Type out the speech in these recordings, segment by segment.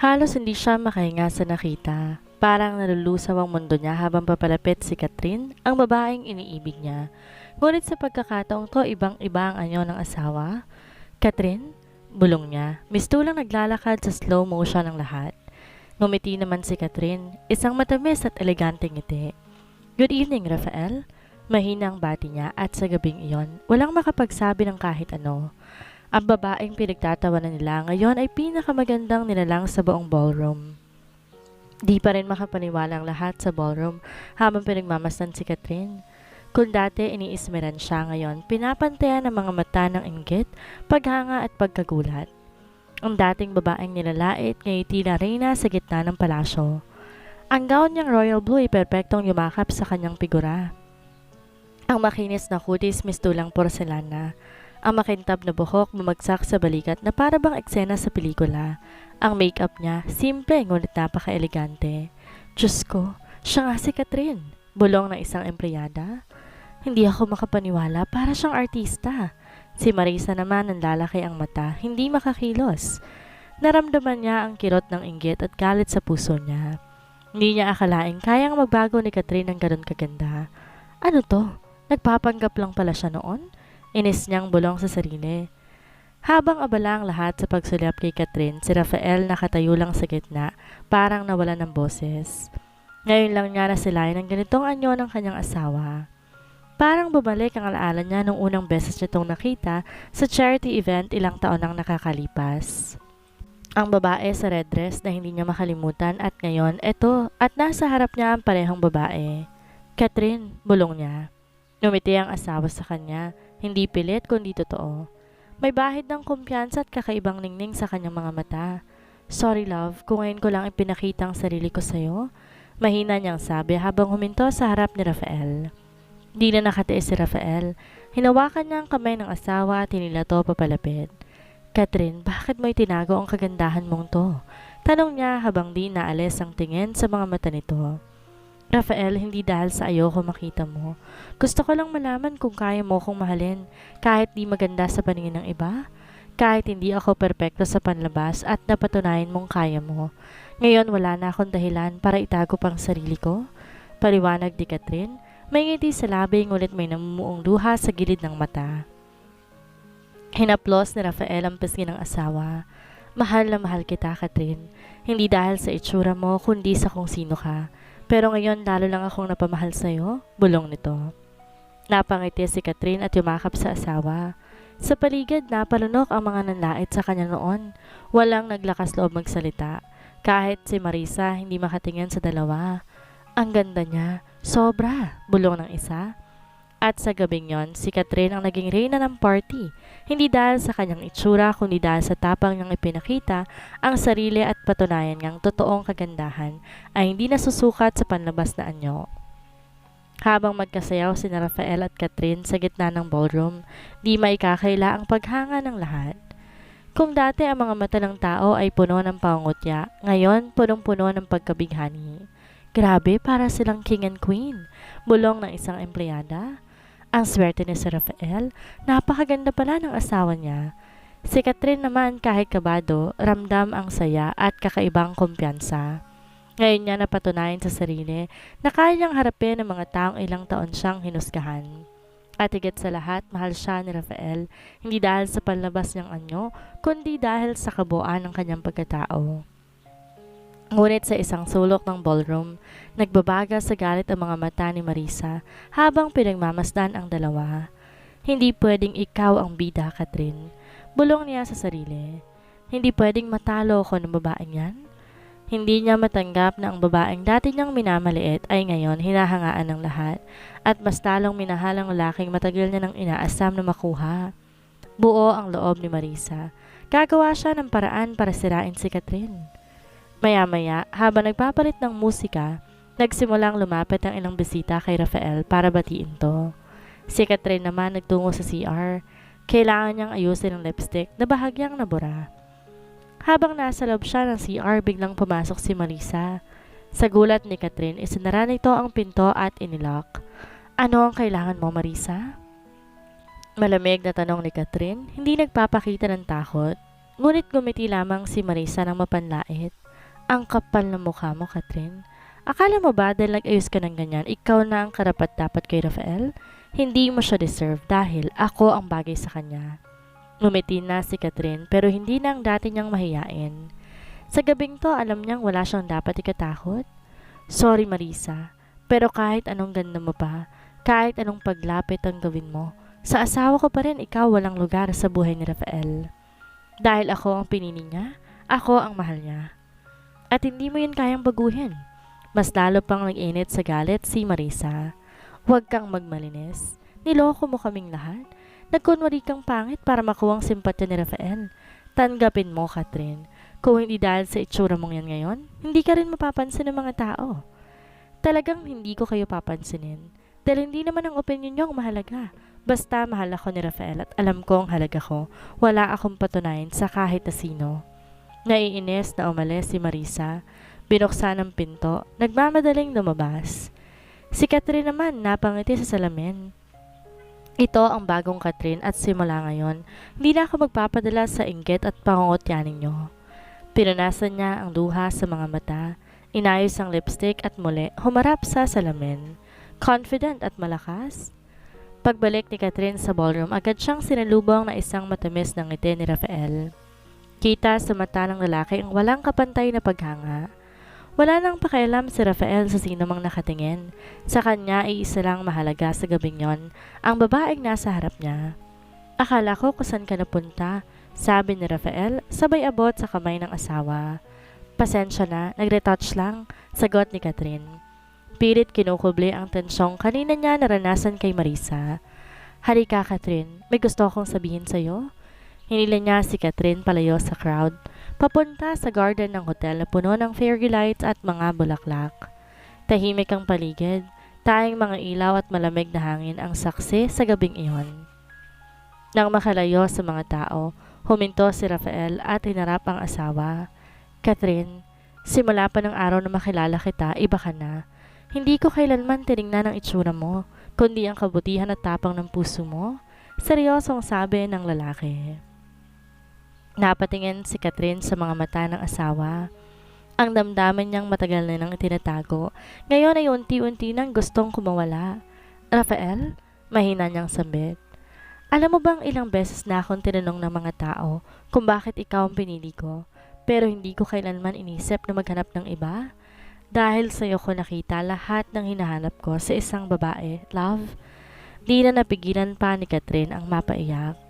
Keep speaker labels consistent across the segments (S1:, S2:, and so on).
S1: Halos hindi siya makahinga sa nakita. Parang nalulusaw ang mundo niya habang papalapit si Catherine, ang babaeng iniibig niya. Ngunit sa pagkakataong to, ibang-iba ang anyo ng asawa. Catherine? Bulong niya. Mistulang naglalakad sa slow motion ng lahat. Ngumiti naman si Catherine, isang matamis at eleganteng ngiti. Good evening, Rafael. Mahina ang bati niya at sa gabing iyon, walang makapagsabi ng kahit ano. Ang babaeng pinagtatawanan nila ngayon ay pinakamagandang nilalang sa buong ballroom. Di pa rin makapaniwala ang lahat sa ballroom habang pinagmamasdan si Catherine. Kung dati iniismeran siya ngayon, pinapantayan ng mga mata ng inggit, paghanga at pagkagulat. Ang dating babaeng nilalait ngayon tila reyna sa gitna ng palasyo. Ang gown niyang royal blue ay perpektong yumakap sa kanyang figura. Ang makinis na kutis mistulang porselana. Ang makintab na buhok bumagsak sa balikat na para bang eksena sa pelikula. Ang makeup niya, simple ngunit napaka-elegante. Diyos ko, siya nga si Catherine. Bulong ng isang empleyada. Hindi ako makapaniwala, para siyang artista. Si Marisa naman ang lalaki ang mata, hindi makakilos. Naramdaman niya ang kirot ng inggit at galit sa puso niya. Hindi niya akalaing kayang magbago ni Catherine ng ganun kaganda. Ano to? Nagpapanggap lang pala siya noon? Inis niyang bulong sa sarili. Habang abala ang lahat sa pagsulap kay Catherine, si Rafael nakatayo lang sa gitna, parang nawala ng boses. Ngayon lang niya nasilayan ang ganitong anyo ng kanyang asawa. Parang bumalik ang alaala niya nung unang beses niya itong nakita sa charity event ilang taon nang nakakalipas. Ang babae sa red dress na hindi niya makalimutan at ngayon, eto, at nasa harap niya ang parehong babae. Catherine, bulong niya. Numiti ang asawa sa kanya, hindi pilit kundi totoo. May bahid ng kumpiyansa at kakaibang ningning sa kanyang mga mata. Sorry love, kung ngayon ko lang ipinakita ang sarili ko sa'yo. Mahina niyang sabi habang huminto sa harap ni Rafael. Di na nakatiis si Rafael. Hinawakan niya ang kamay ng asawa at hinilato papalapit. Catherine, bakit mo itinago ang kagandahan mong to? Tanong niya habang di naalis ang tingin sa mga mata nito. Rafael, hindi dahil sa ayoko makita mo. Gusto ko lang malaman kung kaya mo kong mahalin kahit di maganda sa paningin ng iba. Kahit hindi ako perpekto sa panlabas at napatunayan mong kaya mo. Ngayon wala na akong dahilan para itago pang sarili ko. Paliwanag ni Catherine, may ngiti sa labi ngunit may namumuong luha sa gilid ng mata. Hinaplos ni Rafael ang pisngi ng asawa. Mahal na mahal kita, Catherine. Hindi dahil sa itsura mo, kundi sa kung sino ka. Pero ngayon, lalo lang akong napamahal sa'yo, bulong nito. Napangiti si Catherine at yumakap sa asawa. Sa paligid, napalunok ang mga nanlait sa kanya noon. Walang naglakas loob magsalita. Kahit si Marisa hindi makatingin sa dalawa. Ang ganda niya, sobra, bulong ng isa. At sa gabing yon, si Catherine ang naging reyna ng party. Hindi dahil sa kanyang itsura, kundi dahil sa tapang niyang ipinakita ang sarili at patunayan niyang totoong kagandahan ay hindi nasusukat sa panlabas na anyo. Habang magkasayaw si Rafael at Catherine sa gitna ng ballroom, di maikakaila ang paghanga ng lahat. Kung dati ang mga mata ng tao ay puno ng pangutya, ngayon punong-puno ng pagkabighani. Grabe, para silang king and queen, bulong ng isang empleyada. Ang swerte ni si Rafael, napakaganda pala ng asawa niya. Si Catherine naman kahit kabado, ramdam ang saya at kakaibang kumpiyansa. Ngayon niya napatunayan sa sarili na kaya niyang harapin ang mga taong ilang taon siyang hinusgahan. At higit sa lahat, mahal siya ni Rafael, hindi dahil sa panlabas niyang anyo, kundi dahil sa kabuuan ng kanyang pagkatao. Ngunit sa isang sulok ng ballroom, nagbabaga sa galit ang mga mata ni Marisa habang pinagmamasdan ang dalawa. Hindi pwedeng ikaw ang bida, Catherine. Bulong niya sa sarili. Hindi pwedeng matalo ko ng babaeng yan. Hindi niya matanggap na ang babaeng dati niyang minamaliit ay ngayon hinahangaan ng lahat at mas talong minahal ang lalaking matagal niya nang inaasam na makuha. Buo ang loob ni Marisa. Gagawa siya ng paraan para sirain si Catherine. Maya-maya, habang nagpapalit ng musika, nagsimulang lumapit ang ilang bisita kay Rafael para batiin to. Si Catherine naman nagtungo sa CR. Kailangan niyang ayusin ang lipstick na bahagyang nabura. Habang nasa loob siya ng CR, biglang pumasok si Marisa. Sa gulat ni Catherine, isinara nito ang pinto at inilock. Ano ang kailangan mo, Marisa? Malamig na tanong ni Catherine, hindi nagpapakita ng takot. Ngunit gumiti lamang si Marisa ng mapanlait. Ang kapal ng mukha mo, Catherine. Akala mo ba dahil nag-ayos ka ng ganyan, ikaw na ang karapat-dapat kay Rafael? Hindi mo siya deserve dahil ako ang bagay sa kanya. Ngumiti na si Catherine pero hindi na ang dati niyang mahiyain. Sa gabing to, alam niyang wala siyang dapat ikatakot. Sorry Marisa, pero kahit anong ganda mo pa, kahit anong paglapit ang gawin mo, sa asawa ko pa rin ikaw walang lugar sa buhay ni Rafael. Dahil ako ang pinili niya, ako ang mahal niya. At hindi mo yun kayang baguhin. Mas lalo pang nag-init sa galit si Marisa. Huwag kang magmalinis. Niloko mo kaming lahat. Nagkunwari kang pangit para makuha ang simpatya ni Rafael. Tanggapin mo, Catherine. Kung hindi dahil sa itsura mong yan ngayon, hindi ka rin mapapansin ng mga tao. Talagang hindi ko kayo papansinin. Dahil hindi naman ang opinion niyo ang mahalaga. Basta mahal ako ni Rafael at alam ko ang halaga ko. Wala akong patunayan sa kahit na sino. Naiinis na umalis si Marisa. Binuksan ang pinto. Nagmamadaling lumabas. Si Catherine naman napangiti sa salamin. Ito ang bagong Catherine at simula ngayon, hindi na ako magpapadala sa inggit at pangungutyanin ninyo. Pinunasan niya ang luha sa mga mata, inayos ang lipstick at muli humarap sa salamin. Confident at malakas. Pagbalik ni Catherine sa ballroom, agad siyang sinalubong na isang matamis ng ngiti ni Rafael. Kita sa mata ng lalaki ang walang kapantay na paghanga. Wala nang pakialam si Rafael sa sino mang nakatingin. Sa kanya ay isa lang mahalaga sa gabing yon, ang babaeng nasa harap niya. Akala ko kung saan ka napunta, sabi ni Rafael, sabay abot sa kamay ng asawa. Pasensya na, nagretouch lang, sagot ni Catherine. Pilit kinukubli ang tensyong kanina niya naranasan kay Marisa. Halika, Catherine, may gusto akong sabihin sa'yo. Hinila niya si Catherine palayo sa crowd, papunta sa garden ng hotel na puno ng fairy lights at mga bulaklak. Tahimik ang paligid, tayong mga ilaw at malamig na hangin ang saksi sa gabing iyon. Nang makalayo sa mga tao, huminto si Rafael at hinarap ang asawa. Catherine, simula pa ng araw na makilala kita, iba ka na. Hindi ko kailanman tinignan ang itsura mo, kundi ang kabutihan at tapang ng puso mo. Seryosong sabi ng lalaki. Napatingin si Catherine sa mga mata ng asawa. Ang damdamin niyang matagal na nang itinatago, ngayon ay unti-unti nang gustong kumawala. Rafael, mahina niyang sambit. Alam mo bang ilang beses na akong tinanong ng mga tao kung bakit ikaw ang pinili ko, pero hindi ko kailanman inisip na maghanap ng iba? Dahil sa'yo ko nakita lahat ng hinahanap ko sa isang babae, love. Di na napigilan pa ni Catherine ang mapaiyak.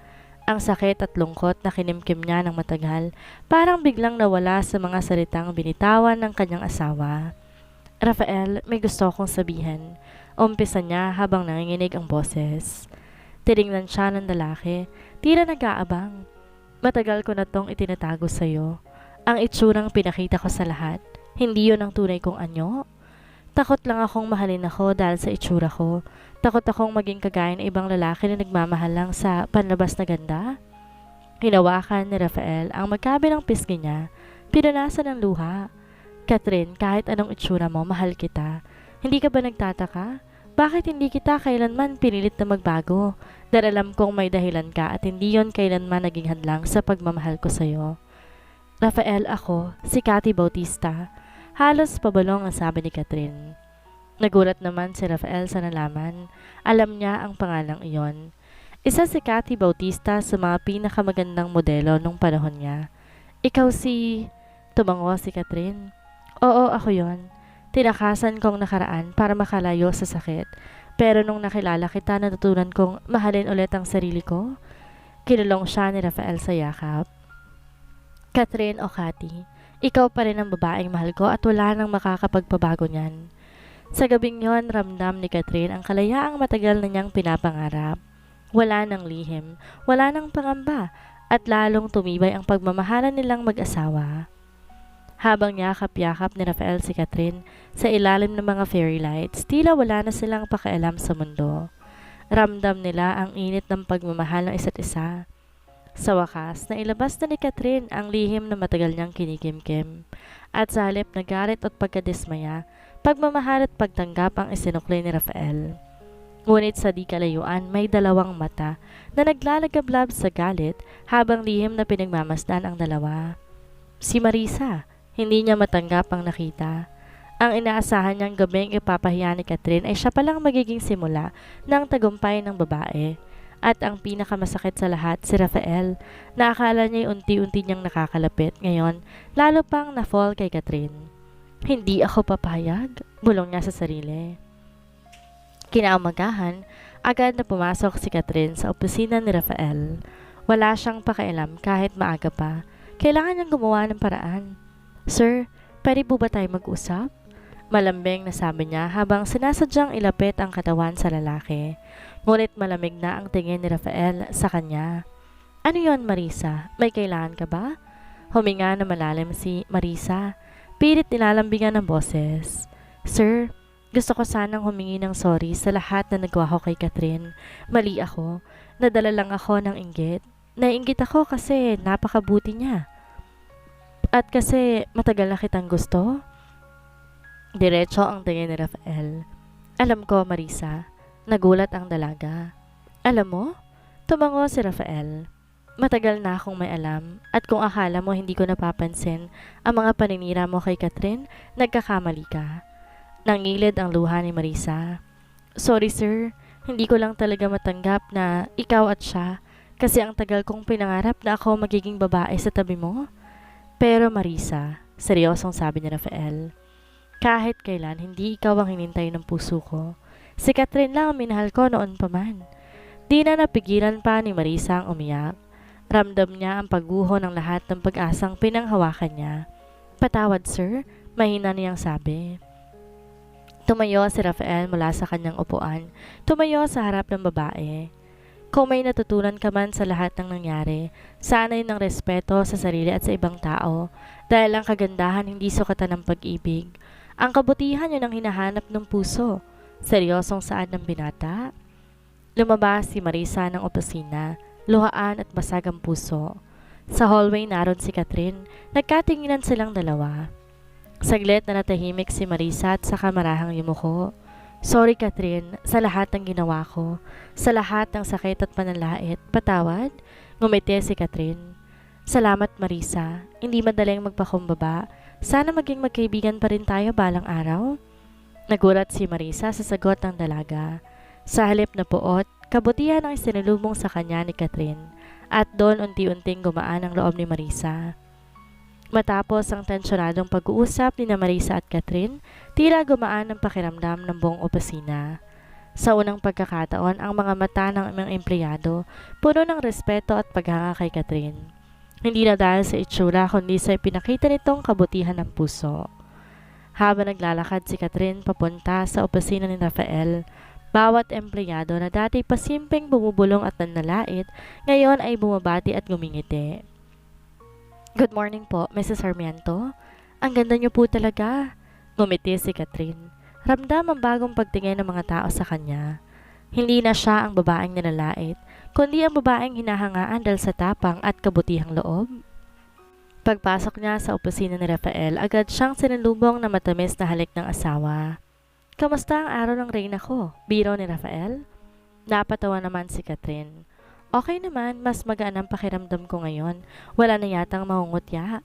S1: Ang sakit at lungkot na kinimkim niya ng matagal, parang biglang nawala sa mga salitang binitawan ng kanyang asawa. Rafael, may gusto akong sabihin. Umpisa niya habang nanginginig ang boses. Tinignan siya ng lalaki, tila nag-aabang. Matagal ko na tong itinatago sa'yo. Ang itsurang pinakita ko sa lahat, hindi yon ang tunay kong anyo. Takot lang akong mahalin ako dahil sa itsura ko. Takot akong maging kagaya ng ibang lalaki na nagmamahal lang sa panlabas na ganda. Hinawakan ni Rafael ang magkabilang pisngi niya, pinunasan ng luha. Catherine, kahit anong itsura mo, mahal kita. Hindi ka ba nagtataka? Bakit hindi kita kailanman pinilit na magbago? Dahil alam kong may dahilan ka at hindi yon kailanman naging hadlang sa pagmamahal ko sa'yo. Rafael ako, si Cathy Bautista. Halos pabalong ang sabi ni Catherine. Nagulat naman si Rafael sa nalaman. Alam niya ang pangalang iyon. Isa si Cathy Bautista sa mga pinakamagandang modelo nung panahon niya. Ikaw si... Tumango si Catherine. Oo, ako yon. Tinakasan kong nakaraan para makalayo sa sakit. Pero nung nakilala kita, natutunan kong mahalin ulit ang sarili ko. Kinulong siya ni Rafael sa yakap. Catherine o Cathy, ikaw pa rin ang babaeng mahal ko at wala nang makakapagpabago niyan. Sa gabing yon, ramdam ni Catherine ang kalayaang matagal na niyang pinapangarap. Wala nang lihim, wala nang pangamba, at lalong tumibay ang pagmamahalan nilang mag-asawa. Habang yakap-yakap ni Rafael si Catherine sa ilalim ng mga fairy lights, tila wala na silang pakialam sa mundo. Ramdam nila ang init ng pagmamahal ng isa't isa. Sa wakas, nailabas na ni Catherine ang lihim na matagal niyang kinikimkim. At sa halip na galit at pagkadismaya, pagmamahal at pagtanggap ang isinukli ni Rafael. Ngunit sa di kalayuan, may dalawang mata na naglalagablab sa galit habang lihim na pinagmamasdan ang dalawa. Si Marisa, Hindi niya matanggap ang nakita. Ang inaasahan niyang gabing ipapahiya ni Catherine ay siya palang magiging simula ng tagumpay ng babae. At ang pinakamasakit sa lahat, si Rafael, na akala niya unti-unti niyang nakakalapit ngayon, lalo pang na-fall kay Catherine. Hindi ako papayag, bulong niya sa sarili. Kinaumagahan, agad na pumasok si Catherine sa opisina ni Rafael. Wala siyang pakialam kahit maaga pa. Kailangan niyang gumawa ng paraan. Sir, pwede po ba tayo mag-usap? Malambing na sabi niya habang sinasadyang ilapit ang katawan sa lalaki. Ngunit malamig na ang tingin ni Rafael sa kanya. Ano yon Marisa? May kailangan ka ba? Huminga na malalim si Marisa. Pilit nilalambingan ng boses. Sir, gusto ko sanang humingi ng sorry sa lahat na nagawa ko kay Catherine. Mali ako. Nadala lang ako ng inggit. Nainggit ako kasi napakabuti niya. At kasi matagal na kitang gusto. Diretso ang tingin ni Rafael. Alam ko, Marisa. Nagulat ang dalaga. Alam mo? Tumango si Rafael. Matagal na akong may alam at kung akala mo hindi ko napapansin ang mga paninira mo kay Catherine, nagkakamali ka. Nangilid ang luha ni Marisa. Sorry sir, hindi ko lang talaga matanggap na ikaw at siya kasi ang tagal kong pinangarap na ako magiging babae sa tabi mo. Pero Marisa, seryosong sabi ni Rafael, kahit kailan hindi ikaw ang hinintay ng puso ko. Si Catherine lang ang minahal ko noon pa man. Di na napigilan pa ni Marisa ang umiyak. Ramdam niya ang pagguho ng lahat ng pag-asang pinanghawakan niya. Patawad sir, mahina niyang sabi. Tumayo si Rafael mula sa kanyang upuan. Tumayo sa harap ng babae. Kung may natutunan ka man sa lahat ng nangyari, sanay ng respeto sa sarili at sa ibang tao dahil ang kagandahan hindi sukatan ng pag-ibig. Ang kabutihan yun ang hinahanap ng puso. Seryosong saad ng binata. Lumabas si Marisa ng opisina, luhaan at basag ang puso. Sa hallway naroon si Catherine, nagkatinginan silang dalawa. Saglit na natahimik si Marisa at sa kamarahang yumuko. Sorry Catherine, sa lahat ng ginawa ko, sa lahat ng sakit at panalait, patawad, ngumiti si Catherine. Salamat Marisa, hindi madaling magpakumbaba, sana maging magkaibigan pa rin tayo balang araw. Nagulat si Marisa sa sagot ng dalaga. Sa halip na puot, kabutihan ang isinulubong sa kanya ni Catherine at doon unti-unting gumaan ang loob ni Marisa. Matapos ang tensyonadong pag-uusap ni Marisa at Catherine, tila gumaan ang pakiramdam ng buong opisina. Sa unang pagkakataon, ang mga mata ng mga empleyado puno ng respeto at paghanga kay Catherine. Hindi na dahil sa itsura kundi sa ipinakita nitong kabutihan ng puso. Habang naglalakad si Catherine papunta sa opisina ni Rafael, bawat empleyado na dati pasimpleng bumubulong at nanalait, ngayon ay bumabati at gumingiti. Good morning po, Mrs. Sarmiento. Ang ganda niyo po talaga. Ngumiti si Catherine. Ramdam ang bagong pagtingin ng mga tao sa kanya. Hindi na siya ang babaeng nilalait, kundi ang babaeng hinahangaan dahil sa tapang at kabutihang loob. Pagpasok niya sa opisina ni Rafael, agad siyang sinalubong na matamis na halik ng asawa. Kamusta ang araw ng reyna ko? Biro ni Rafael? Napatawa naman si Catherine. Okay naman, mas magaan ang pakiramdam ko ngayon. Wala na yatang mahungutya.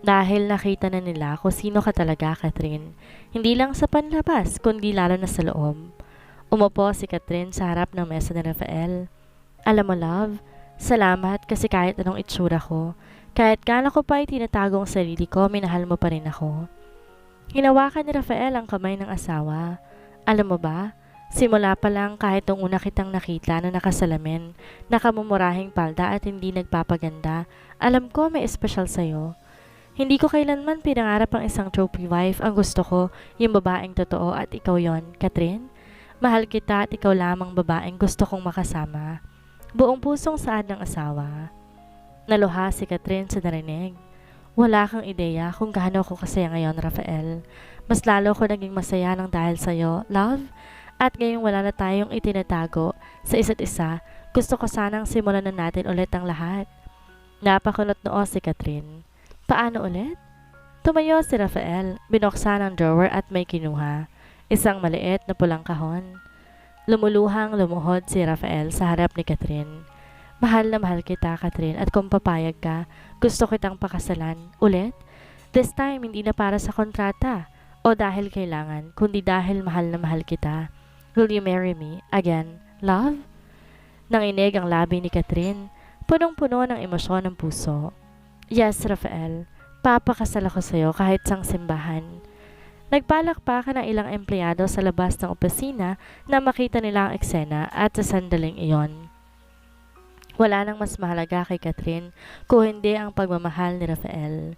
S1: Dahil nakita na nila kung sino ka talaga, Catherine. Hindi lang sa panlabas, kundi lalo na sa loob. Umupo si Catherine sa harap ng mesa ni Rafael. Alam mo, love, salamat kasi kahit anong itsura ko, kahit kala ko pa ay tinatago ang sarili ko, minahal mo pa rin ako. Hinawakan ni Rafael ang kamay ng asawa. Alam mo ba, Simula pa lang kahit nung una kitang nakita na nakasalamin, nakamumurahing palda at hindi nagpapaganda, alam ko may espesyal sa'yo. Hindi ko kailanman pinangarap ang isang trophy wife. Ang gusto ko, yung babaeng totoo at ikaw yon, Catherine. Mahal kita at ikaw lamang babaeng gusto kong makasama. Buong pusong saad ng asawa. Naluha si Catherine sa narinig. Wala kang ideya kung gaano ako kasaya ngayon, Rafael. Mas lalo ko naging masaya ng dahil sa'yo, love. At ngayong wala na tayong itinatago sa isa't isa, gusto ko sanang simulan na natin ulit ang lahat. Napakunot noo si Catherine. Paano ulit? Tumayo si Rafael, binuksan ang drawer at may kinuha. Isang maliit na pulang kahon. Lumuluhang lumuhod si Rafael sa harap ni Catherine. Mahal na mahal kita, Catherine, at kung papayag ka, gusto kitang pakasalan. Ulit? This time, hindi na para sa kontrata o dahil kailangan, kundi dahil mahal na mahal kita. Will you marry me? Again, love? Nanginig ang labi ni Catherine, punong-puno ng emosyon ng puso. Yes, Rafael, papakasal ako sa'yo kahit sang simbahan. Nagpalakpakan ng ilang empleyado sa labas ng opisina na makita nila ang eksena at sa sandaling iyon. Wala nang mas mahalaga kay Catherine kung hindi ang pagmamahal ni Rafael.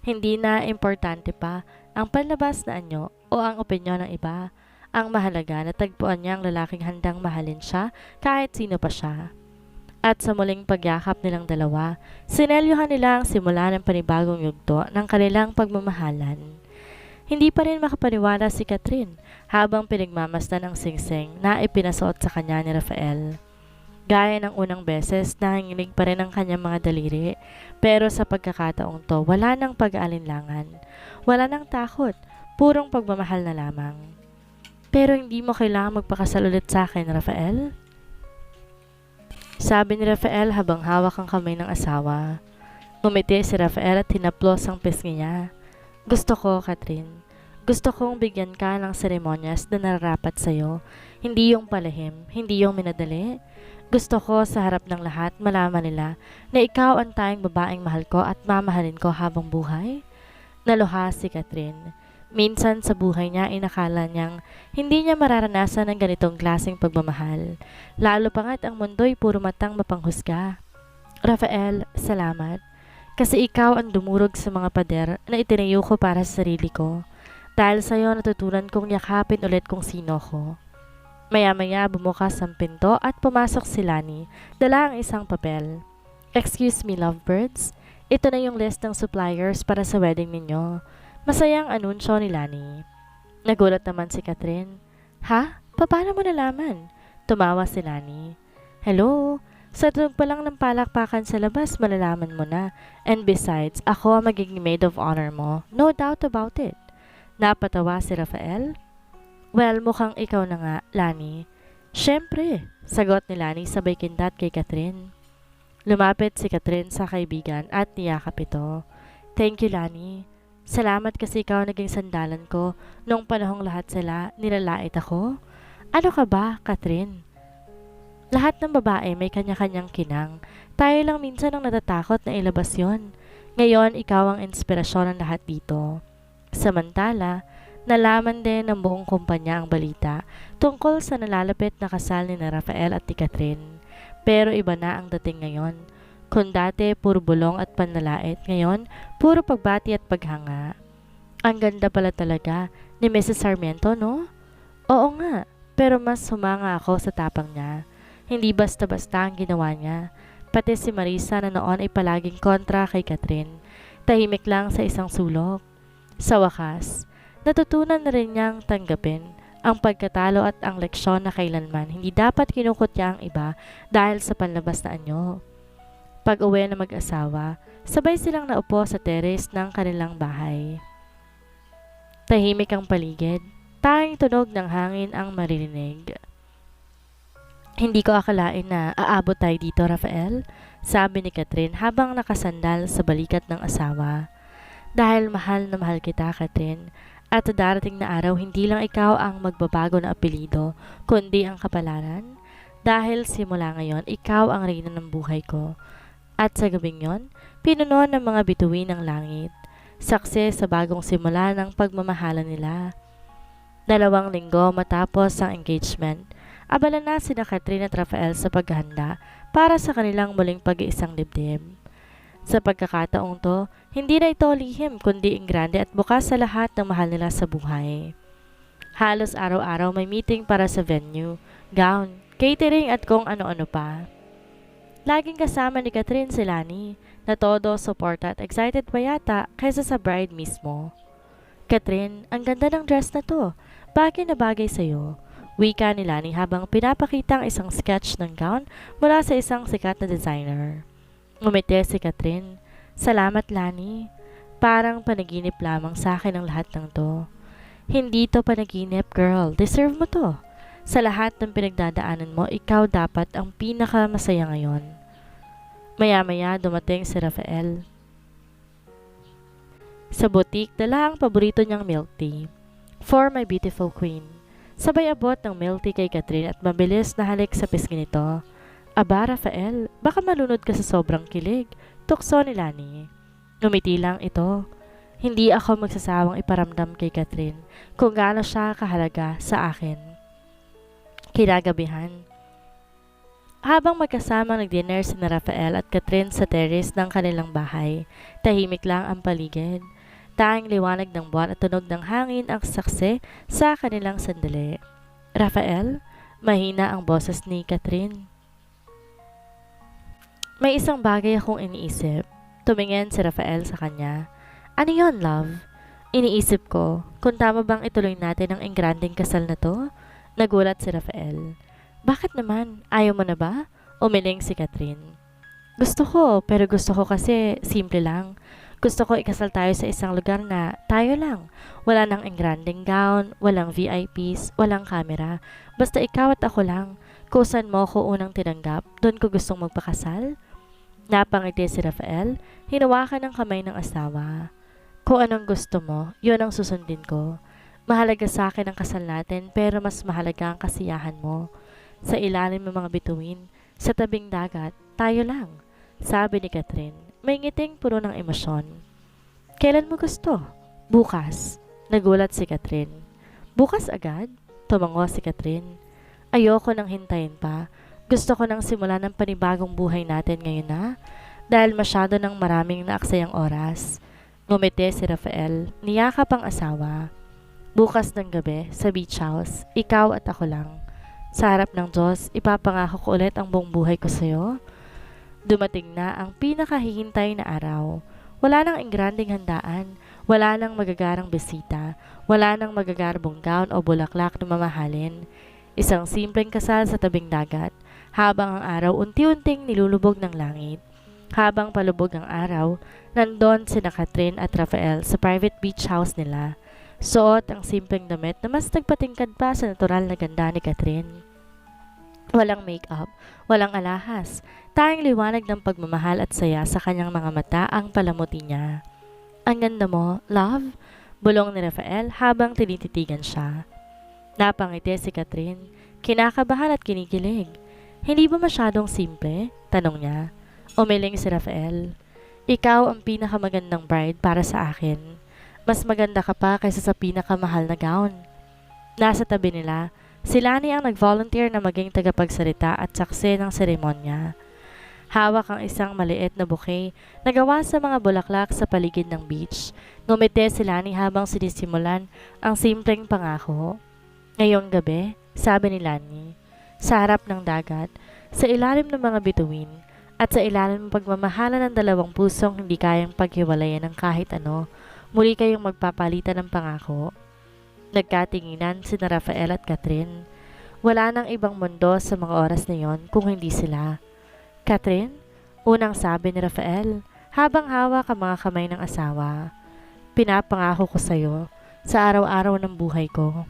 S1: Hindi na importante pa ang panlabas na anyo o ang opinyon ng iba. Ang mahalaga na tagpuan niya ang lalaking handang mahalin siya kahit sino pa siya. At sa muling pagyakap nilang dalawa, sinelyuhan nila ang simula ng panibagong yugto ng kanilang pagmamahalan. Hindi pa rin makapaniwala si Catherine habang pinagmamasdan ang singsing na ipinasuot sa kanya ni Rafael. Gaya ng unang beses, nanginginig pa rin ang kanyang mga daliri. Pero sa pagkakataong to, wala nang pag-aalinlangan. Wala nang takot. Purong pagmamahal na lamang. Pero hindi mo kailangan magpakasal ulit sa akin, Rafael? Sabi ni Rafael habang hawak ang kamay ng asawa. Ngumiti si Rafael at hinaplos ang pisngi niya. Gusto ko, Catherine. Gusto kong bigyan ka ng seremonyas na nararapat sa'yo. Hindi yung palahim, hindi yung minadali. Gusto ko sa harap ng lahat malaman nila na ikaw ang tayong babaeng mahal ko at mamahalin ko habang buhay. Naluha si Catherine. Minsan sa buhay niya inakala niyang hindi niya mararanasan ng ganitong klaseng pagmamahal. Lalo pa nga't ang mundo'y puro matang mapanghusga. Rafael, salamat. Kasi ikaw ang dumurog sa mga pader na itinayo ko para sa sarili ko. Dahil sa'yo natutunan kong yakapin ulit kung sino ko. Maya-maya bumukas ang pinto at pumasok si Lani, dala ang isang papel. Excuse me, lovebirds. Ito na yung list ng suppliers para sa wedding ninyo. Masayang anunsyo ni Lani. Nagulat naman si Catherine. Ha? Paano mo nalaman? Tumawa si Lani. Hello? Sa tunog pa lang ng palakpakan sa labas, malalaman mo na. And besides, ako ang magiging maid of honor mo. No doubt about it. Napatawa si Rafael. Well, mukhang ikaw na nga, Lani. Siyempre, sagot ni Lani sabay kindat kay Catherine. Lumapit si Catherine sa kaibigan at niyakap ito. Thank you, Lani. Salamat kasi ikaw naging sandalan ko nung panahong lahat sila nilalait ako. Ano ka ba, Catherine? Lahat ng babae may kanya-kanyang kinang. Tayo lang minsan ang natatakot na ilabas yon. Ngayon, ikaw ang inspirasyon ng lahat dito. Samantala, nalaman din ng buong kumpanya ang balita tungkol sa nalalapit na kasal ni Rafael at ni Catherine. Pero iba na ang dating ngayon. Kung dati puro bulong at panlalait, ngayon puro pagbati at paghanga. Ang ganda pala talaga ni Mrs. Sarmiento, no? Oo nga, pero mas humanga ako sa tapang niya. Hindi basta-basta ang ginawa niya. Pati si Marisa na noon ay palaging kontra kay Catherine. Tahimik lang sa isang sulok. Sa wakas, natutunan na rin niyang tanggapin ang pagkatalo at ang leksyon na kailanman hindi dapat kinukutya ang iba dahil sa panlabas na anyo. Pag uwi na mag-asawa, sabay silang naupo sa teres ng kanilang bahay. Tahimik ang paligid, tanging tunog ng hangin ang maririnig. Hindi ko akalain na aabot tayo dito, Rafael, sabi ni Catherine habang nakasandal sa balikat ng asawa. Dahil mahal na mahal kita, Catherine, at darating na araw hindi lang ikaw ang magbabago na apelido, kundi ang kapalaran. Dahil simula ngayon, ikaw ang reyna ng buhay ko. At sa gabing yon, pinuno ng mga bituin ng langit. Saksi sa bagong simula ng pagmamahalan nila. Dalawang linggo matapos ang engagement, abala na sina Catherine at Rafael sa paghahanda para sa kanilang muling pag-iisang dibdib. Sa pagkakataong to, hindi na ito lihim kundi grande at bukas sa lahat ng mahal nila sa buhay. Halos araw-araw may meeting para sa venue, gown, catering at kung ano-ano pa. Laging kasama ni Catherine si Lani, na todo support at excited pa yata kaysa sa bride mismo. Catherine, ang ganda ng dress na to. Bagay na bagay sa'yo. Wika ni Lani habang pinapakita ang isang sketch ng gown mula sa isang sikat na designer. Ngumiti si Catherine. Salamat, Lani. Parang panaginip lamang sa akin ang lahat ng to. Hindi to panaginip, girl. Deserve mo to. Sa lahat ng pinagdadaanan mo, ikaw dapat ang pinakamasaya ngayon. Maya-maya dumating si Rafael. Sa boutique, dala ang paborito niyang milk tea. For my beautiful queen. Sabay abot ng milk tea kay Catherine at mabilis na halik sa pisngi nito. Aba, Rafael, baka malunod ka sa sobrang kilig. Tukso ni Lani. Ngumiti lang ito. Hindi ako magsasawang iparamdam kay Catherine kung gaano siya kahalaga sa akin. Kinagabihan. Habang magkasamang nag-dinner si Rafael at Catherine sa terrace ng kanilang bahay, tahimik lang ang paligid. Tanging liwanag ng buwan at tunog ng hangin ang saksi sa kanilang sandali. Rafael, mahina ang boses ni Catherine. May isang bagay akong iniisip. Tumingin si Rafael sa kanya. Ano yon, love? Iniisip ko, kung tama bang ituloy natin ang engranding kasal na to? Nagulat si Rafael. Bakit naman? Ayaw mo na ba? Umiling si Catherine. Gusto ko, pero gusto ko kasi simple lang. Gusto ko ikasal tayo sa isang lugar na tayo lang. Wala nang engranding gown, walang VIPs, walang camera. Basta ikaw at ako lang. Kung saan mo ako unang tinanggap, doon ko gustong magpakasal. Napangiti si Rafael, hinawakan ng kamay ng asawa. Kung anong gusto mo, yun ang susundin ko. Mahalaga sa akin ang kasal natin pero mas mahalaga ang kasiyahan mo. Sa ilalim ng mga bituin, sa tabing dagat, tayo lang. Sabi ni Catherine, may ngiting puno ng emosyon. Kailan mo gusto? Bukas. Nagulat si Catherine. Bukas agad? Tumango si Catherine. Ayoko nang hintayin pa. Gusto ko nang simulan ng panibagong buhay natin ngayon na dahil masyado ng maraming naaksayang oras. Ngumiti si Rafael, niyakap ang asawa. Bukas ng gabi, sa beach house, ikaw at ako lang. Sa harap ng Diyos, ipapangako ko ulit ang buong buhay ko sa'yo. Dumating na ang pinakahihintay na araw. Wala nang engranding handaan, wala nang magagarang bisita, wala nang magagarbong gown o bulaklak na mamahalin. Isang simpleng kasal sa tabing dagat, habang ang araw unti-unting nilulubog ng langit. Habang palubog ang araw, nandon sina Catherine at Rafael sa private beach house nila. Suot ang simpleng damit na mas nagpatingkad pa sa natural na ganda ni Catherine. Walang make-up, walang alahas, tayong liwanag ng pagmamahal at saya sa kanyang mga mata ang palamuti niya. Ang ganda mo, love, bulong ni Rafael habang tinititigan siya. Napangiti si Catherine, kinakabahan at kinikilig. Hindi ba masyadong simple? Tanong niya. Umiling si Rafael. Ikaw ang pinakamagandang bride para sa akin. Mas maganda ka pa kaysa sa pinakamahal na gown. Nasa tabi nila, si Lani ang nag-volunteer na maging tagapagsalita at saksi ng seremonya. Hawak ang isang maliit na bouquet na gawa sa mga bulaklak sa paligid ng beach. Ngumiti si Lani habang sinisimulan ang simpleng pangako. Ngayong gabi, sabi ni Lani, sa harap ng dagat, sa ilalim ng mga bituin, at sa ilalim ng pagmamahala ng dalawang pusong hindi kayang paghiwalayan ng kahit ano, Muli kayong magpapalitan ng pangako. Nagkatinginan si na Rafael at Catherine. Wala nang ibang mundo sa mga oras na yon kung hindi sila. Catherine, unang sabi ni Rafael, habang hawak ang mga kamay ng asawa. Pinapangako ko sa'yo sa araw-araw ng buhay ko.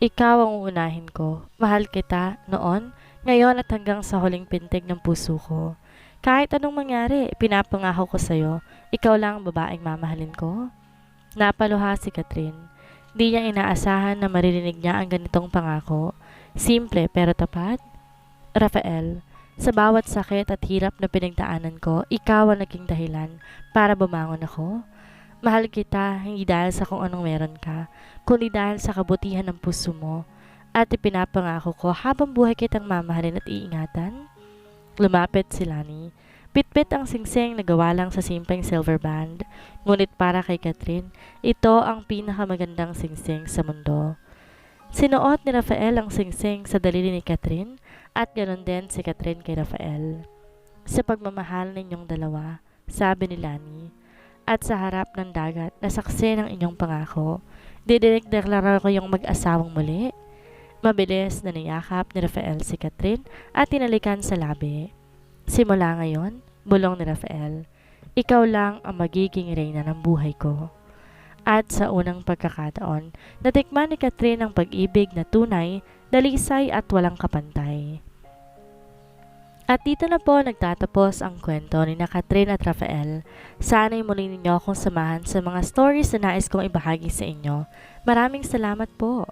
S1: Ikaw ang uunahin ko. Mahal kita noon, ngayon at hanggang sa huling pintig ng puso ko. Kahit anong mangyari, pinapangako ko sa'yo, ikaw lang ang babaeng mamahalin ko. Napaluha si Catherine. Di niya inaasahan na maririnig niya ang ganitong pangako. Simple pero tapat. Rafael, sa bawat sakit at hirap na pinagdaanan ko, ikaw ang naging dahilan para bumangon ako. Mahal kita hindi dahil sa kung anong meron ka, kundi dahil sa kabutihan ng puso mo. At ipinapangako ko habang buhay kitang mamahalin at iingatan. Lumapit si Lani. Pitpit ang singsing na gawa lang sa simpleng silver band. Ngunit para kay Catherine, ito ang pinakamagandang singsing sa mundo. Sinuot ni Rafael ang singsing sa daliri ni Catherine at ganoon din si Catherine kay Rafael. Sa pagmamahal ninyong dalawa, sabi ni Lani, at sa harap ng dagat na saksi ng inyong pangako, didinig-deklara ko yung mag-asawang muli Mabilis na niyakap ni Rafael si Catherine at tinalikan sa labi. Simula ngayon, bulong ni Rafael, ikaw lang ang magiging reyna ng buhay ko. At sa unang pagkakataon, natikman ni Catherine ang pag-ibig na tunay, dalisay at walang kapantay. At dito na po nagtatapos ang kwento ni na at Rafael. Sana'y muli ninyo akong samahan sa mga stories na nais kong ibahagi sa inyo. Maraming salamat po!